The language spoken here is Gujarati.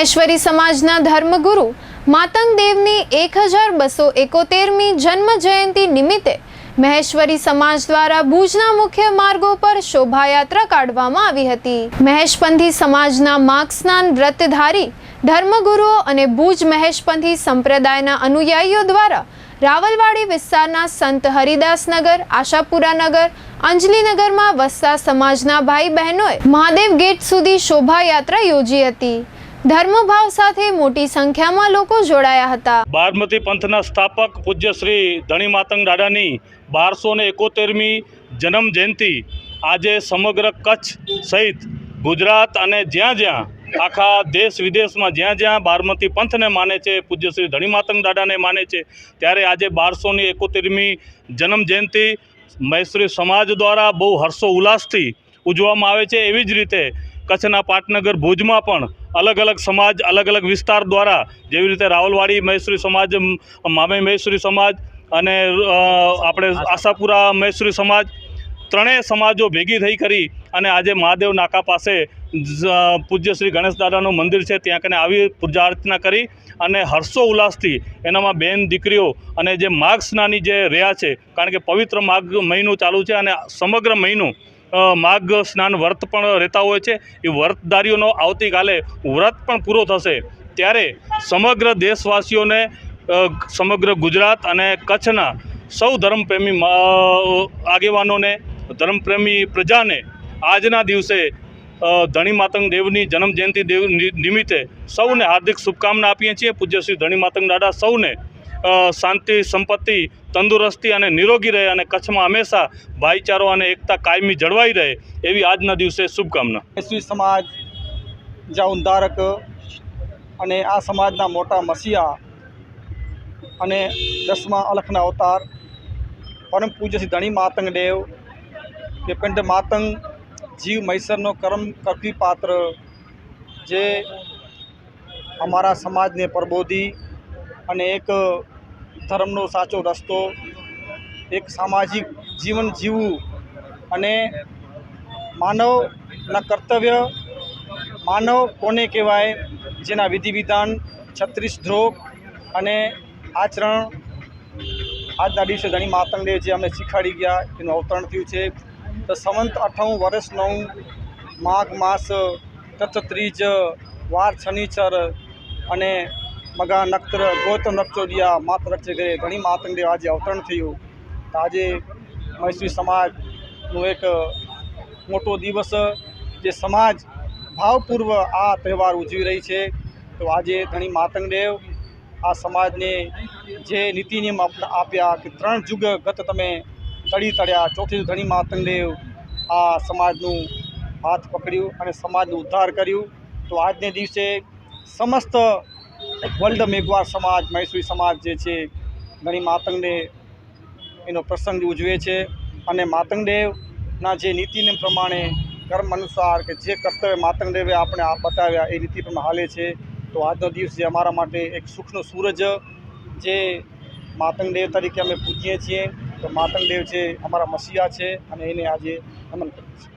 મહેશ્વરી સમાજના ધર્મગુરુ માતંગદેવની એક હજાર બસો એકોતેરમી જન્મ જયંતિ નિમિત્તે મહેશ્વરી સમાજ દ્વારા ભુજના મુખ્ય માર્ગો પર શોભાયાત્રા કાઢવામાં આવી હતી. મહેશપંથી સમાજના માર્ગસ્નાન વ્રતધારી, ધર્મગુરુઓ અને ભુજ મહેશપંથી સંપ્રદાયના અનુયાયીઓ દ્વારા રાવલવાડી વિસ્તારના સંત હરિદાસનગર આશાપુરા નગર, અંજલીનગરમાં વસતા સમાજના ભાઈ બહેનોએ મહાદેવ ગેટ સુધી શોભાયાત્રા યોજી હતી. ધર્મભાવ સાથે મોટી સંખ્યામાં લોકો જોડાયા હતા. બારમતી પંથના સ્થાપક પૂજ્ય શ્રી ધણી માતંગ દાદાની બારસો ને એકોતેરમી જન્મ જયંતિ આજે સમગ્ર કચ્છ સહિત ગુજરાત અને જ્યાં જ્યાં, આખા દેશ વિદેશમાં જ્યાં જ્યાં બારમતી પંથને માને છે, પૂજ્ય શ્રી ધણી માતંગ દાદાને માને છે, ત્યારે આજે બારસોની એકોતેરમી જન્મ જયંતિ મૈસૂરી સમાજ દ્વારા બહુ હર્ષો ઉલ્લાસથી ઉજવવામાં આવે છે. એવી જ રીતે કચ્છના પાટનગર ભુજમાં પણ અલગ અલગ સમાજ અલગ અલગ વિસ્તાર દ્વારા જેવી રીતે રાવલવાડી મહેશ્વરી સમાજ મામે મહેશ્વરી સમાજ અને આપણે આશાપુરા મહેશ્વરી સમાજ ત્રણેય સમાજો ભેગી થઈ કરી અને આજે મહાદેવ નાકા પાસે પૂજ્ય શ્રી ગણેશ દાદાનું મંદિર છે ત્યાં કને આવી પૂજા અર્ચના કરી અને હર્ષો ઉલ્લાસથી એનામાં બેન દીકરીઓ અને જે માઘ સ્નાની જે રહ્યા છે, કારણ કે પવિત્ર માઘ મહિનો ચાલુ છે અને સમગ્ર મહિનો માઘ સ્નાન વ્રત પણ રહેતા હોય છે. એ વ્રતધારીઓનો આવતીકાલે વ્રત પણ પૂરો થશે. ત્યારે સમગ્ર દેશવાસીઓને સમગ્ર ગુજરાત અને કચ્છના સૌ ધર્મપ્રેમી આગેવાનોને, ધર્મપ્રેમી પ્રજાને આજના દિવસે ધણી માતંગ દેવની જન્મ જયંતિ દેવ નિમિત્તે સૌને હાર્દિક શુભકામના આપીએ છીએ. પૂજ્ય શ્રી ધણી માતંગ દાદા સૌને શાંતિ, સંપત્તિ, તંદુરસ્તી અને નિરોગી રહે અને કચ્છમાં હંમેશા ભાઈચારો અને એકતા કાયમી જળવાઈ રહે એવી આજના દિવસે શુભકામના. એસવી સમાજ જ્યાં ધારક અને આ સમાજના મોટા મસીહા અને દસમા અલખના અવતાર, પરમ પૂજ્ય શ્રી ધણી માતંગ દેવ, કે પિંડ માતંગ, જીવ મૈસરનો કર્મ કરતી પાત્ર, જે અમારા સમાજને પ્રબોધી અને એક ધર્મનો સાચો રસ્તો, એક સામાજિક જીવન જીવવું અને માનવના કર્તવ્ય, માનવ કોને કહેવાય, જેના વિધિ વિધાન છત્રીસ ધ્રોગ અને આચરણ આજના દિવસે ધણી માતંગદેવ જે અમને શીખવાડી ગયા, એનું અવતરણ થયું છે. તો સંવંત અઠાણું વર્ષ નવ માઘ માસ તથ વાર શનિચર અને મગા નક્તર ગૌતમ નક્ષોડિયા માત રક્ષે ઘરે ઘણી માતંગદેવ આજે અવતરણ થયું. તો આજે મૈસૂરી સમાજનું એક મોટો દિવસ જે સમાજ ભાવપૂર્વ આ તહેવાર ઉજવી રહી છે. તો આજે ધણી માતંગદેવ આ સમાજને જે નીતિ નિયમ આપ્યા કે ત્રણ જુગ ગત તમે તળી તળ્યા, ચોથી ધણી માતંગદેવ આ સમાજનું હાથ પકડ્યું અને સમાજનું ઉદ્ધાર કર્યું. તો આજને દિવસે સમસ્ત વર્લ્ડ મેઘવાર સમાજ મૈસૂરી સમાજ જે છે, ઘણી માતંગને એનો પ્રસંગ ઉજવે છે અને માતંગદેવના જે નીતિને પ્રમાણે કર્મ અનુસાર કે જે કર્તવ્ય માતંગદેવે આપણે આ બતાવ્યા એ નીતિ પ્રમાણે હાલે છે. તો આજનો દિવસ જે અમારા માટે એક સુખનો સૂરજ જે માતંગદેવ તરીકે અમે પૂજીએ છીએ. તો માતંગદેવ છે અમારા મસીહા છે અને એને આજે નમન કરીએ છીએ.